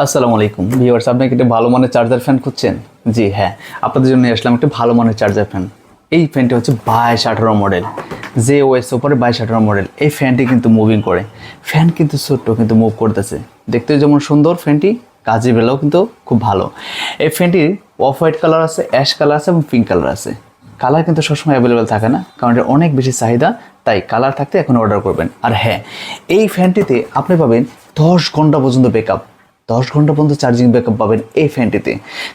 আসসালামু আলাইকুম। ভিউয়ার্স, আপনি কি একটা ভালো মানের চার্জার ফ্যান খুঁজছেন? জি হ্যাঁ। আপনাদের জন্য নিয়ে আসলাম একটা ভালো মানের চার্জার ফ্যান এই ফ্যানটি হচ্ছে বাইশ আঠারো মডেল যে ওয়েস ওপরে বাইশ আঠারো মডেল এই ফ্যানটি কিন্তু মুভিং করে। ফ্যান কিন্তু ছোট্ট, কিন্তু মুভ করতেছে। দেখতে যেমন সুন্দর ফ্যানটি কাজে বেলাও কিন্তু খুব ভালো। এই ফ্যানটির অফ হোয়াইট কালার আছে অ্যাশ কালার আছে এবং পিঙ্ক কালার আছে। কালার কিন্তু সবসময় অ্যাভেলেবেল থাকে না, কারণ এটা অনেক বেশি চাহিদা, তাই কালার থাকতে এখন অর্ডার করবেন। আর হ্যাঁ এই ফ্যানটিতে আপনি পাবেন দশ ঘণ্টা পর্যন্ত ব্যাকআপ দশ ঘণ্টা পর্যন্ত চার্জিং ব্যাকআপ পাবেন এই ফ্যানটিতে।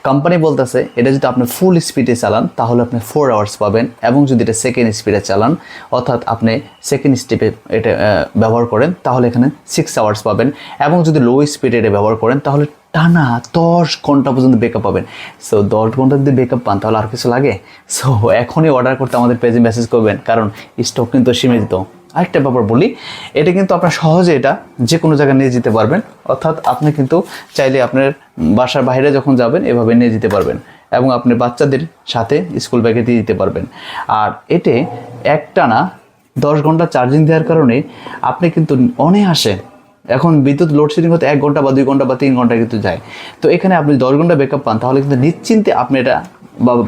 কোম্পানি বলতেছে, এটা যদি আপনি ফুল স্পিডে চালান, তাহলে আপনি ফোর আওয়ার্স পাবেন এবং যদি এটা সেকেন্ড স্পিডে চালান, অর্থাৎ আপনি সেকেন্ড স্টেপে এটা ব্যবহার করেন, তাহলে এখানে সিক্স আওয়ার্স পাবেন এবং যদি লো স্পিডে এটা ব্যবহার করেন, তাহলে টানা দশ ঘণ্টা পর্যন্ত ব্যাকআপ পাবেন। সো দশ ঘণ্টা যদি ব্যাকআপ পান, তাহলে আর কিছু লাগে? সো এখনই অর্ডার করতে আমাদের পেজে মেসেজ করবেন, কারণ স্টক কিন্তু সীমিত। আরেকটা ব্যাপার বলি, এটা কিন্তু আপনার সহজে এটা যে কোনো জায়গায় নিয়ে যেতে পারবেন। অর্থাৎ আপনি কিন্তু চাইলে আপনার বাসার বাইরে যখন যাবেন, এভাবে নিয়ে যেতে পারবেন এবং আপনি বাচ্চাদের সাথে স্কুল ব্যাগে দিয়ে দিতে পারবেন। আর এতে একটানা দশ ঘণ্টা চার্জিং দেওয়ার কারণে আপনি কিন্তু অনায়াসে, এখন বিদ্যুৎ লোডশেডিং হতে এক ঘণ্টা বা দুই ঘণ্টা বা তিন ঘণ্টা কিন্তু যায়। তো এখানে আপনি দশ ঘণ্টা ব্যাকআপ পান, তাহলে কিন্তু নিশ্চিন্তে আপনি এটা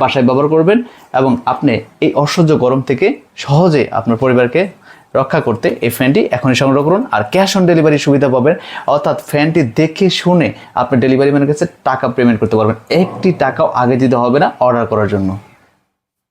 বাসায় ব্যবহার করবেন এবং আপনি এই অসহ্য গরম থেকে সহজে আপনার পরিবারকে রক্ষা করতে এই ফ্যানটি এখনই সংগ্রহ করুন আর ক্যাশ অন ডেলিভারি সুবিধা পাবেন। অর্থাৎ ফ্যানটি দেখে শুনে আপনি ডেলিভারি ম্যানের কাছে টাকা পেমেন্ট করতে পারবেন। একটি টাকাও আগে দিতে হবে না অর্ডার করার জন্য।